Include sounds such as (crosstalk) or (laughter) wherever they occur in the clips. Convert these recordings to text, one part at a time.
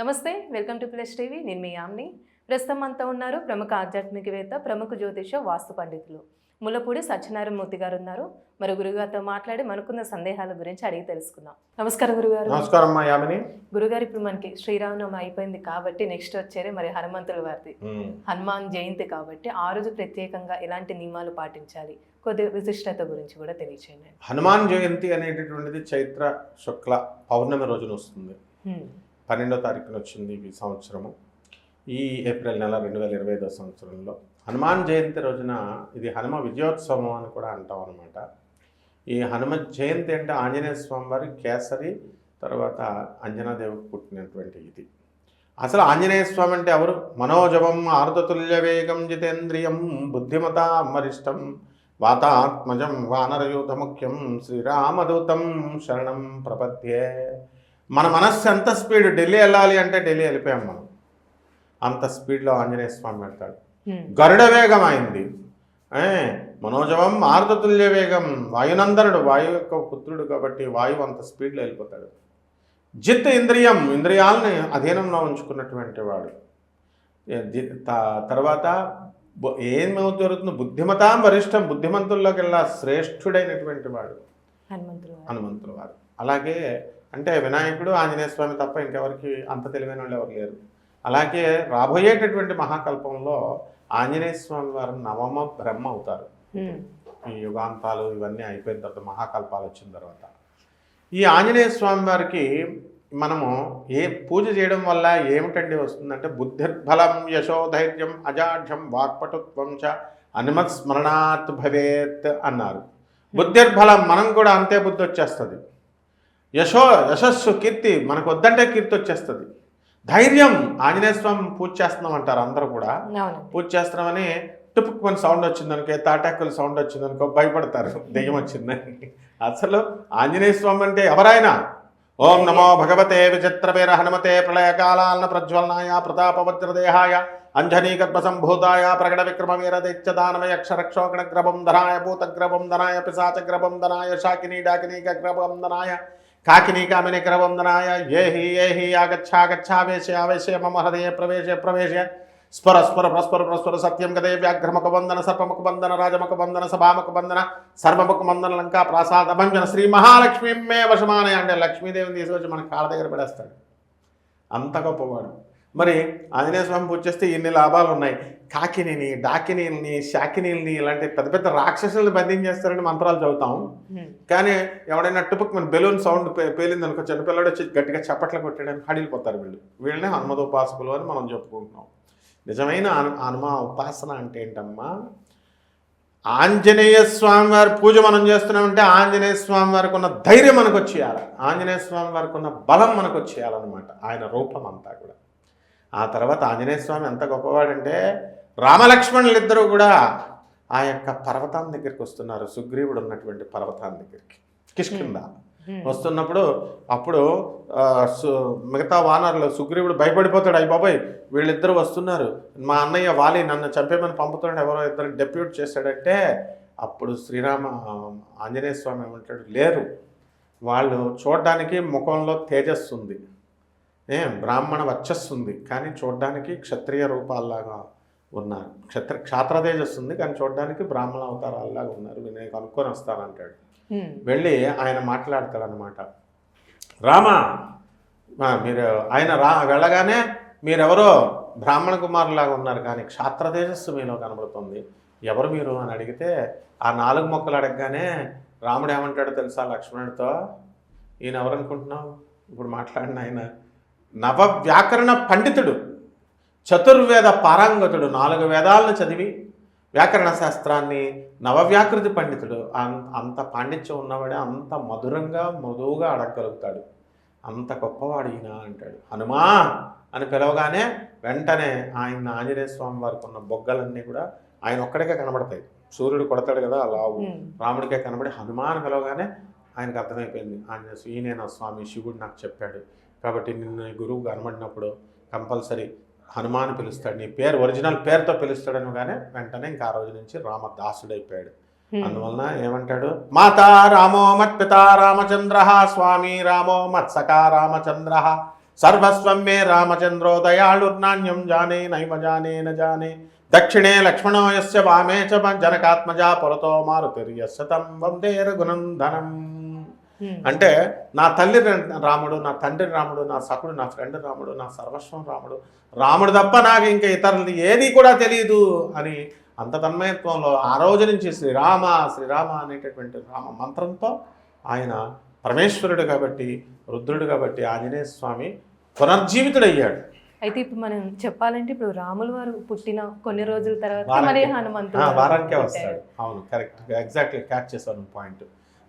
నమస్తే welcome to plus TV. నేను మీ యామ్ని. ప్రస్తుతం అంతా ఉన్నారు ప్రముఖ ఆధ్యాత్మికవేత్త ప్రముఖ జ్యోతిష వాస్తు పండితులు. ముల్లపూడి సత్యనారాయణ మూర్తి గారు ఉన్నారు మరి గురుగారితో మాట్లాడి మనకున్న సందేహాల గురించి అడిగి తెలుసుకుందాం. నమస్కారం గురుగారు. నమస్కారం యామిని. గురుగారు ఇప్పుడు మనకి శ్రీరామనవమి అయిపోయింది కాబట్టి నెక్స్ట్ వచ్చేది మరి హనుమంతుల వారిది. హనుమాన్ జయంతి కాబట్టి ఆ రోజు ప్రత్యేకంగా ఎలాంటి నియమాలు పాటించాలి? కొద్ది విశిష్టత గురించి కూడా తెలియచేయండి. హనుమాన్ జయంతి అనేటటువంటిది చైత్ర శుక్ల పౌర్ణమి రోజున వస్తుంది. పన్నెండో తారీఖున వచ్చింది ఈ సంవత్సరము. ఈ ఏప్రిల్ నెల రెండు వేల ఇరవై ఐదో సంవత్సరంలో. హనుమాన్ జయంతి రోజున ఇది హనుమ విజయోత్సవం అని కూడా అంటాం అనమాట ఈ హనుమ జయంతి అంటే ఆంజనేయ స్వామి వారి కేసరి తర్వాత అంజనాదేవికి పుట్టినటువంటి ఇది. అసలు ఆంజనేయ స్వామి అంటే ఎవరు? మనోజవం ఆర్దతుల్య వేగం జితేంద్రియం బుద్ధిమత అమరిష్టం వాతాత్మజం వానరయూత ముఖ్యం శ్రీరామదూతం శరణం ప్రపద్యే. మన మనస్సు ఎంత స్పీడ్ ఢిల్లీ వెళ్ళాలి అంటే ఢిల్లీ వెళ్ళిపోయాం మనం. అంత స్పీడ్లో ఆంజనేయ స్వామి వెళ్తాడు. గరుడ వేగం అయింది. మనోజవం ఆర్దతుల్య వేగం వాయునందనుడు వాయు యొక్క పుత్రుడు కాబట్టి వాయువు అంత స్పీడ్లో వెళ్ళిపోతాడు. జిత్ ఇంద్రియం ఇంద్రియాలని అధీనంలో ఉంచుకున్నటువంటి వాడు. తర్వాత ఏమవుతుంది జరుగుతుంది బుద్ధిమతాం వరిష్టం బుద్ధిమంతుల్లోకెల్లా శ్రేష్ఠుడైనటువంటి వాడు. హనుమంతుల వారు. అలాగే అంటే వినాయకుడు ఆంజనేయ స్వామి తప్ప ఇంకెవరికి అంత తెలివైన వాళ్ళు ఎవరు లేరు. అలాగే రాబోయేటటువంటి మహాకల్పంలో ఆంజనేయ స్వామి వారు నవమ బ్రహ్మ అవుతారు. ఈ యుగాంతాలు ఇవన్నీ అయిపోయిన తర్వాత మహాకల్పాలు వచ్చిన తర్వాత. ఈ ఆంజనేయ స్వామి వారికి మనము ఏ పూజ చేయడం వల్ల ఏమిటండి వస్తుందంటే బుద్ధిర్బలం యశోధైర్యం అజాఢ్యం వాక్పటుత్వం చ హనుమత్ స్మరణాత్ భవేత్ అన్నారు. బుద్ధిర్బలం మనం కూడా అంతే బుద్ధి వచ్చేస్తుంది. యశో యశస్సు కీర్తి మనకు వద్దంటే కీర్తి వచ్చేస్తుంది ధైర్యం ఆంజనేయ స్వామి పూజ చేస్తున్నాం అంటారు అందరూ కూడా. పూజ చేస్తున్నామని టుపుక్ మన సౌండ్ వచ్చిందనుకో తాటాకుల సౌండ్ వచ్చిందనుకో భయపడతారు. (laughs) దెయ్యం వచ్చిందని. అసలు ఆంజనేయ స్వామి అంటే ఎవరైనా? ఓం నమో భగవతే విచిత్రవీర హనుమతే ప్రళయకాలాన్న ప్రజ్వలనాయ ప్రతాపవజ్రదేహాయ సంభూతాయ ప్రకట విక్రమ వీర దైత్యదానమయ అక్షరక్షోగణ గ్రభం ధనాయ భూతగ్రభం ధనాయ పిశాచగ్రభం ధనాయ శాకినీ డాకినీక గ్రభం ధనాయ కాకినీ కామిని గ్రవందనాయ ఏ హి ఏ హి ఆగచ్చాగచ్చావేశ ఆవేశ మమ హృదయ ప్రవేశ ప్రవేశ. స్వర స్వర ప్రస్వర ప్రస్వర సత్యం గదే వ్యాఘ్రముఖ వందన సర్పముఖ వందన రాజముఖ వందన సభాముఖ వందన సర్వముఖ వందన లంకా ప్రసాద భంజన శ్రీ మహాలక్ష్మి మే వశమానయ అంటే లక్ష్మీదేవిని తీసుకొచ్చి మన కాళ్ళ దగ్గర పడేస్తాడు. అంత గొప్పవాడు. మరి ఆంజనేయ స్వామి పూజ చేస్తే ఇన్ని లాభాలు ఉన్నాయి? కాకినిని డాకినీల్ని శాకినీల్ని ఇలాంటి పెద్ద పెద్ద రాక్షసుల్ని బంధించేస్తారని మంత్రాలు చదువుతాం. కానీ ఎవడైనా టుపుక్ మన బెలూన్ సౌండ్ పేలింది అనుకో చిన్నపిల్లడు వచ్చి గట్టిగా చప్పట్లు కొట్టడానికి హడిలిపోతారు వీళ్ళు. వీళ్ళని హనుమద ఉపాసకులు అని మనం చెప్పుకుంటున్నాం. నిజమైన హను హనుమ ఉపాసన అంటే ఏంటమ్మా? ఆంజనేయ స్వామి వారి పూజ మనం చేస్తున్నామంటే ఆంజనేయ స్వామి వారికి ఉన్న ధైర్యం మనకు వచ్చేయాలి ఆంజనేయ స్వామి వారికి ఉన్న బలం మనకు వచ్చేయాలన్నమాట ఆయన రూపం అంతా కూడా. ఆ తర్వాత ఆంజనేయ స్వామి ఎంత గొప్పవాడంటే రామలక్ష్మణులు ఇద్దరూ కూడా ఆ యొక్క పర్వతాన్ని దగ్గరికి వస్తున్నారు. సుగ్రీవుడు ఉన్నటువంటి పర్వతాన్ని దగ్గరికి. కిష్కింద. వస్తున్నప్పుడు అప్పుడు మిగతా వానరులు సుగ్రీవుడు భయపడిపోతాడు. అయ్యి బాబాయ్ వీళ్ళిద్దరు వస్తున్నారు. మా అన్నయ్య వాలి నన్ను చంపేమని పంపుతున్నాడు. ఎవరో ఇద్దరు డెప్యూట్ చేశాడంటే అప్పుడు శ్రీరామ ఆంజనేయ స్వామి ఏమంటాడు లేరు. వాళ్ళు చూడడానికి ముఖంలో తేజస్సు ఉంది. ఏ బ్రాహ్మణ వర్చస్సు ఉంది కానీ చూడడానికి క్షత్రియ రూపాల్లాగా ఉన్నారు. క్షత్ర క్షాత్ర తేజస్సు ఉంది కానీ చూడడానికి బ్రాహ్మణ అవతారాల్లాగా ఉన్నారు. నేను కనుక్కొని వస్తానంటాడు. వెళ్ళి ఆయన మాట్లాడతాడనమాట రామా మీరు ఆయన రా వెళ్ళగానే మీరెవరో బ్రాహ్మణ కుమారులాగా ఉన్నారు కానీ క్షాత్ర తేజస్సు మీలో కనబడుతుంది. ఎవరు మీరు అని అడిగితే ఆ నాలుగు మొక్కలు అడగగానే రాముడు ఏమంటాడో తెలుసా లక్ష్మణుడితో? ఈయన ఎవరు అనుకుంటున్నావు ఇప్పుడు మాట్లాడిన ఆయన నవ వ్యాకరణ పండితుడు చతుర్వేద పారంగతుడు నాలుగు వేదాలను చదివి వ్యాకరణ శాస్త్రాన్ని నవవ్యాకృతి పండితుడు. అంత పాండిత్యం ఉన్నవాడే అంత మధురంగా మృదువుగా అడగగలుగుతాడు అంత గొప్పవాడు ఈయన అంటాడు. హనుమా అని పిలవగానే వెంటనే ఆయన ఆంజనేయ స్వామి వారికి ఉన్న బొగ్గలన్నీ కూడా ఆయన ఒక్కడికే కనబడతాయి. సూర్యుడు కొడతాడు కదా లావు. రాముడికే కనబడి హనుమాన్ పిలవగానే ఆయనకు అర్థమైపోయింది. ఆంజనేయ స్వామి, ఈయనే స్వామి శివుడు నాకు చెప్పాడు. కాబట్టి నిన్ను గురువు కనబడినప్పుడు కంపల్సరీ హనుమాన్ పిలుస్తాడు నీ పేరు ఒరిజినల్ పేరుతో పిలుస్తాడని కానీ వెంటనే ఇంకా ఆ రోజు నుంచి రామదాసుడైపోయాడు. అందువలన ఏమంటాడు మాతా రామో మత్పిత రామచంద్ర స్వామి రామో మత్సకా రామచంద్ర సర్వస్వం మే రామచంద్రో దయాళుర్నాణ్యం జానే నైవ జానే న జానే దక్షిణే లక్ష్మణో యస్య వామే చ జనకాత్మజా పురతో మారుతిర్యస్య తం వందే రఘునందనం. అంటే నా తల్లి రాముడు నా తండ్రి రాముడు నా సకుడు నా ఫ్రెండ్ రాముడు నా సర్వస్వం రాముడు. రాముడు తప్ప నాకు ఇంకా ఇతరులది ఏది కూడా తెలియదు అని అంత తన్మయత్వంలో ఆ రోజు నుంచి శ్రీరామ శ్రీరామ అనేటటువంటి రామ మంత్రంతో ఆయన పరమేశ్వరుడు కాబట్టి రుద్రుడు కాబట్టి ఆంజనేయ స్వామి పునర్జీవితుడయ్యాడు. అయితే ఇప్పుడు మనం చెప్పాలంటే ఇప్పుడు రాముల వారు పుట్టిన కొన్ని రోజుల తర్వాత మరి హనుమంతుడు వారానికే. వస్తాడు. అవును కరెక్ట్. ఎగ్జాక్ట్లీ క్యాచ్ చేశాను పాయింట్.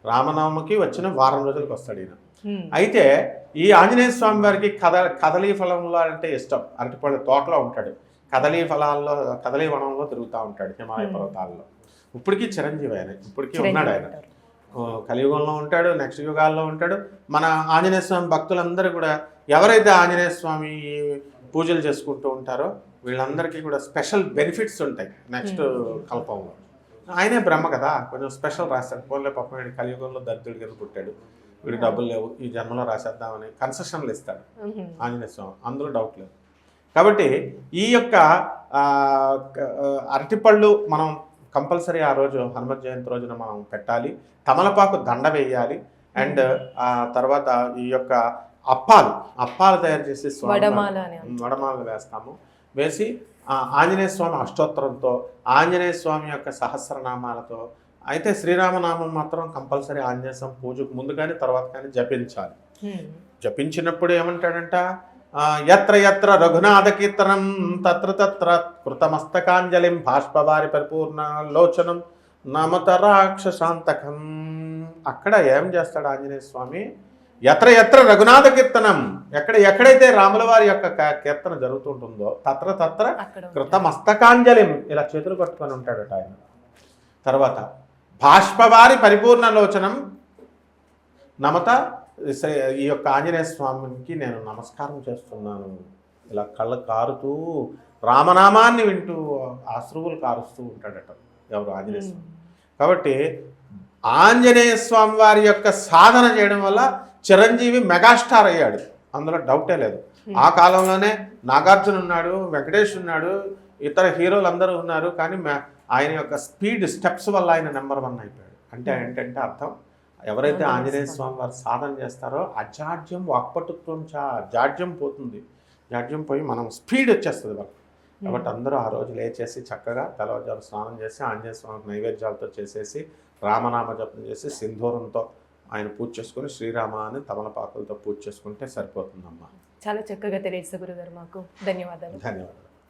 రామనామకి వచ్చిన వారం రోజులకు వస్తాడు ఈయన. అయితే ఈ ఆంజనేయ స్వామి వారికి కద కదలీ ఫలంలో అంటే ఇష్టం. అరటిపళ్ళ తోటలో ఉంటాడు. కదలీ ఫలాల్లో కదలీ వనంలో తిరుగుతూ ఉంటాడు హిమాలయ. పర్వతాల్లో. ఇప్పటికీ చిరంజీవి ఆయన ఇప్పటికీ ఉన్నాడు ఆయన. కలియుగంలో ఉంటాడు నెక్స్ట్ యుగాల్లో ఉంటాడు. మన ఆంజనేయ స్వామి భక్తులందరూ కూడా ఎవరైతే ఆంజనేయ స్వామి పూజలు చేసుకుంటూ ఉంటారో వీళ్ళందరికీ కూడా స్పెషల్ బెనిఫిట్స్ ఉంటాయి నెక్స్ట్ కల్పంలో. ఆయనే బ్రహ్మ కదా. కొంచెం స్పెషల్ రాస్తాడు పోన్లే పాపం వీడు కలియుగంలో దరిద్రుడి కింద పుట్టాడు. వీడు డబ్బులు లేవు. ఈ జన్మలో రాసేద్దామని కన్సెషన్లు ఇస్తాడు. హ్మ్. ఆంజనేయ స్వామి. అందులో డౌట్ లేదు. కాబట్టి ఈ యొక్క అరటిపళ్ళు మనం కంపల్సరీ ఆ రోజు హనుమత్ జయంతి రోజున మనం పెట్టాలి. తమలపాకు దండ వేయాలి. అండ్ ఆ తర్వాత ఈ యొక్క అప్పాలు. అప్పాలు తయారు చేసి. వడమాలు వేస్తాము. వేసి ఆంజనేయ స్వామి అష్టోత్తరంతో ఆంజనేయ స్వామి యొక్క సహస్రనామాలతో అయితే శ్రీరామనామం మాత్రం కంపల్సరీ ఆంజనేయ స్వామి పూజకు ముందు కానీ తర్వాత కానీ జపించాలి. జపించినప్పుడు ఏమంటాడంట? ఆ, యత్ర యత్ర రఘునాథ కీర్తనం తత్ర తత్ర కృతమస్తకాంజలిం బాష్పవారి పరిపూర్ణ లోచనం నమత రాక్షసాంతకం. అక్కడ ఏం చేస్తాడు ఆంజనేయ స్వామి? ఎత్ర ఎత్ర రఘునాథ కీర్తనం. ఎక్కడ ఎక్కడైతే రాముల వారి యొక్క కీర్తన జరుగుతుంటుందో తత్ర తత్ర అక్కడ కృతమస్తకాంజలిం ఇలా చేతులు కట్టుకొని ఉంటాడట ఆయన. తర్వాత బాష్పవారి పరిపూర్ణ లోచనం. నమత ఈ యొక్క ఆంజనేయ స్వామికి నేను నమస్కారం చేస్తున్నాను. ఇలా కళ్ళ కారుతూ రామనామాన్ని వింటూ ఆశ్రువులు కారుస్తూ ఉంటాడట ఎవరు ఆంజనేయ స్వామి. కాబట్టి ఆంజనేయ స్వామి వారి యొక్క సాధన చేయడం వల్ల చిరంజీవి మెగాస్టార్ అయ్యాడు. అందులో డౌటే లేదు. ఆ కాలంలోనే నాగార్జున ఉన్నాడు వెంకటేష్ ఉన్నాడు ఇతర హీరోలు అందరూ ఉన్నారు కానీ ఆయన యొక్క స్పీడ్ స్టెప్స్ వల్ల ఆయన నెంబర్ వన్ అయిపోయాడు. అంటే ఏంటంటే అర్థం? ఎవరైతే ఆంజనేయ స్వామి. స్వామి వారు సాధన చేస్తారో అజాడ్యం వాక్పటుత్వం చా జాడ్యం పోతుంది. జాడ్యం పోయి మనం స్పీడ్ వచ్చేస్తుంది వాళ్ళకి. కాబట్టి అందరూ ఆ రోజు లేచేసి చక్కగా తెల్లవారుజాము స్నానం చేసి ఆంజనేయ స్వామికి నైవేద్యాలతో చేసేసి రామనామ జపం చేసి సింధూరంతో ఆయన పూజ చేసుకుని శ్రీరామ అని తమలపాకులతో పూజ చేసుకుంటే సరిపోతుందమ్మా. చాలా చక్కగా తెలియజేస్తారు గురుగారు మాకు. ధన్యవాదాలు. ధన్యవాదాలు.